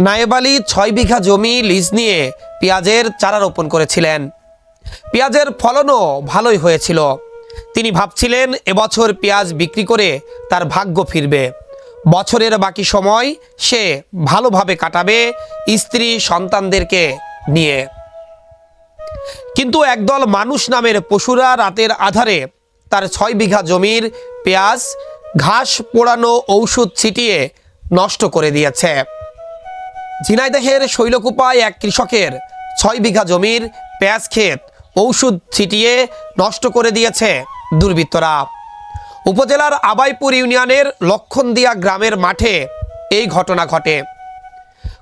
নায়েব আলী ছয় বিঘা জমি লিজ নিয়ে পেঁয়াজের চারা রোপণ করেছিলেন। পেঁয়াজের ফলনও ভালোই হয়েছিল। তিনি ভাবছিলেন, এবছর পেঁয়াজ বিক্রি করে তার ভাগ্য ফিরবে। বছরের বাকি সময় সে ভালোভাবে কাটাবে স্ত্রী সন্তানদেরকে নিয়ে। কিন্তু একদল মানুষ নামের পশুরা রাতের আধারে তার ছয় বিঘা জমির পেঁয়াজ, ঘাস পোড়ানো ঔষধ ছিটিয়ে নষ্ট করে দিয়েছে। ঝিনাইদহের শৈলকুপায় এক কৃষকের ছয় বিঘা জমির পেঁয়াজ ক্ষেত ঔষধ ছিটিয়ে নষ্ট করে দিয়েছে দুর্বৃত্তরা। উপজেলার আবাইপুর ইউনিয়নের লক্ষণদিয়া গ্রামের মাঠে এই ঘটনা ঘটে।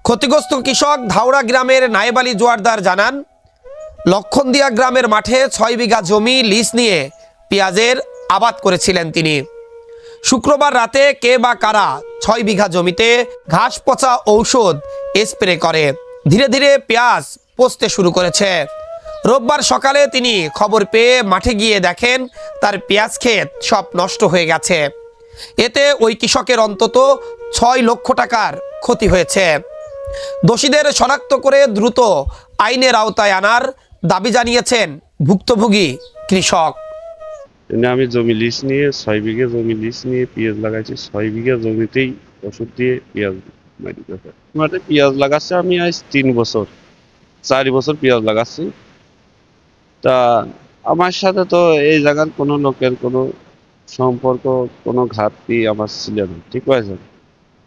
ক্ষতিগ্রস্ত কৃষক ধাওড়া গ্রামের নায়েব আলী জোয়ারদার জানান, লক্ষণদিয়া গ্রামের মাঠে ছয় বিঘা জমি লিজ নিয়ে পেঁয়াজের আবাদ করেছিলেন তিনি। শুক্রবার রাতে কে বা কারা ছয় বিঘা জমিতে ঘাস পচা ঔষধ স্প্রে করে। ধীরে ধীরে পেঁয়াজ পচতে শুরু করেছে। রোববার সকালে তিনি খবর পেয়ে মাঠে গিয়ে দেখেন তার পেঁয়াজ ক্ষেত সব নষ্ট হয়ে গেছে। এতে ওই কৃষকের অন্তত ছয় লক্ষ টাকার ক্ষতি হয়েছে। দোষীদের শনাক্ত করে দ্রুত আইনের আওতায় আনার দাবি জানিয়েছেন ভুক্তভোগী কৃষক। এনে আমি জমি লিজ নিয়ে ছয় বিঘা জমি লিজ নিয়ে পেঁয়াজ লাগাইছি, ছয় বিঘা জমিতেই ওষুধ দিয়ে পেঁয়াজ মারি মাঠে পেঁয়াজ লাগাচ্ছি আমি আজ তিন বছর, চারি বছর পেঁয়াজ লাগাচ্ছি। তা আমার সাথে তো এই জায়গার কোনো লোকের কোনো সম্পর্ক, কোনো ঘাটতি আমার ছিল না, ঠিক আছে?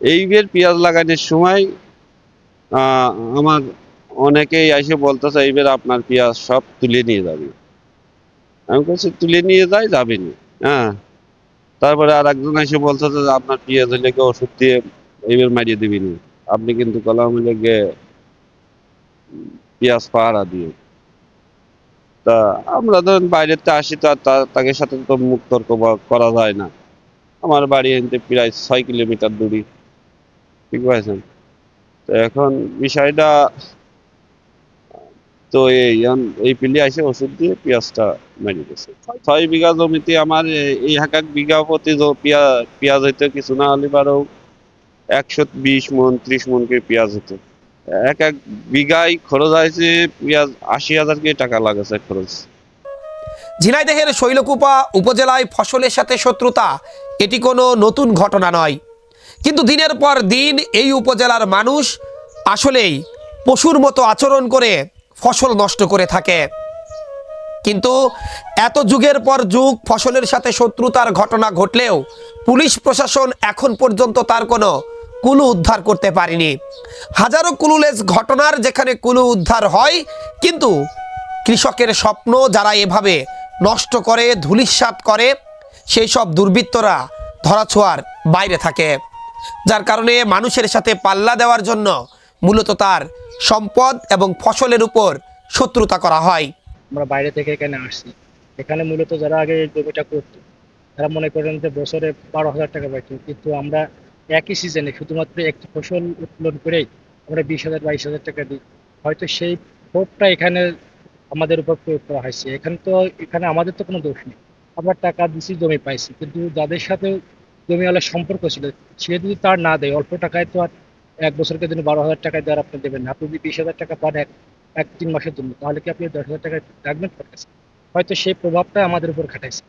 এই এইবার পেঁয়াজ লাগানোর সময় আমার অনেকেই এসে বলতেছে, এইবার আপনার পেঁয়াজ সব তুলে নিয়ে যাবে। আমি বলছি, তুলে নিয়ে যাই যাবেনি হ্যাঁ। তারপরে আর একজন এসে বলছে যে, আপনার পেঁয়াজ হলে গিয়ে ওষুধ দিয়ে এইবার মারিয়ে দিবিনি আপনি কিন্তু কলাম হলে গিয়ে পেঁয়াজ পাহারা দিয়ে। তা আমরা ধরেন বাইরেতে আসি, তো আর তা- তাদের সাথে তো মুখ তর্ক করা যায় না। আমার বাড়ি এনতে প্রায় ছয় কিলোমিটার দূরি। ঠিক আছে? তো এখন বিষয়টা তো এই পিলি আইসে ওষুধ দিয়ে পেঁয়াজটা মারি গেছে ছয় বিঘা জমিতে আমার এই এক এক বিঘা প্রতি পেঁয়াজ হইতে কিছু না হলে বারো, একশো বিশ মন, ত্রিশ মন করে পেঁয়াজ হতো এক এক বিঘায় খরচ হয়েছে পেঁয়াজ আশি হাজার করে টাকা লাগেছে খরচ। ঝিনাইদহের শৈলকুপা উপজেলায় ফসলের সাথে শত্রুতা, এটি কোনো নতুন ঘটনা নয়। কিন্তু দিনের পর দিন এই উপজেলার মানুষ আসলেই পশুর মতো আচরণ করে ফসল নষ্ট করে থাকে। কিন্তু এত যুগের পর যুগ ফসলের সাথে শত্রুতার ঘটনা ঘটলেও পুলিশ প্রশাসন এখন পর্যন্ত তার কোনো কুলু উদ্ধার করতে পারেনি। হাজারো কুলুলেস ঘটনার যেখানে কুলু উদ্ধার হয়, কিন্তু কৃষকের স্বপ্ন যারা এভাবে নষ্ট করে ধুলিস্বাত করে, সেই সব দুর্বৃত্তরা ধরাছোঁয়ার বাইরে থাকে। যার কারণে মানুষের সাথে পাল্লা দেওয়ার জন্য মূলত তার সম্পদ এবং ফসলের উপর শত্রুতা করা হয়। আমরা বাইরে থেকে এখানে আসছি। এখানে মূলত যারা আগে জমিটা করতো, তারা মনে করেন যে বছরে বারো হাজার টাকা পাইতো। কিন্তু আমরা একই সিজনে শুধুমাত্র একটি ফসল উৎপাদন করেই আমরা বিশ হাজার, বাইশ হাজার টাকা দিই। হয়তো সেই ক্ষোভটা এখানে আমাদের উপর প্রয়োগ করা হয়েছে। এখানে তো, এখানে আমাদের তো কোনো দোষ নেই। আমরা টাকা দিছি, জমি পাইছি। কিন্তু যাদের সাথে জমিওয়ালার সম্পর্ক ছিল, সে যদি তার না দেয়, অল্প টাকায় তো আর এক বছরকে জন্য বারো হাজার টাকা দেওয়ার আপনি দেবেন আপনি যদি বিশ হাজার টাকা পান এক এক তিন মাসের জন্য, তাহলে কি আপনি দশ হাজার টাকা রাখবেন? হয়তো সেই প্রভাবটা আমাদের উপর খাটাইছে।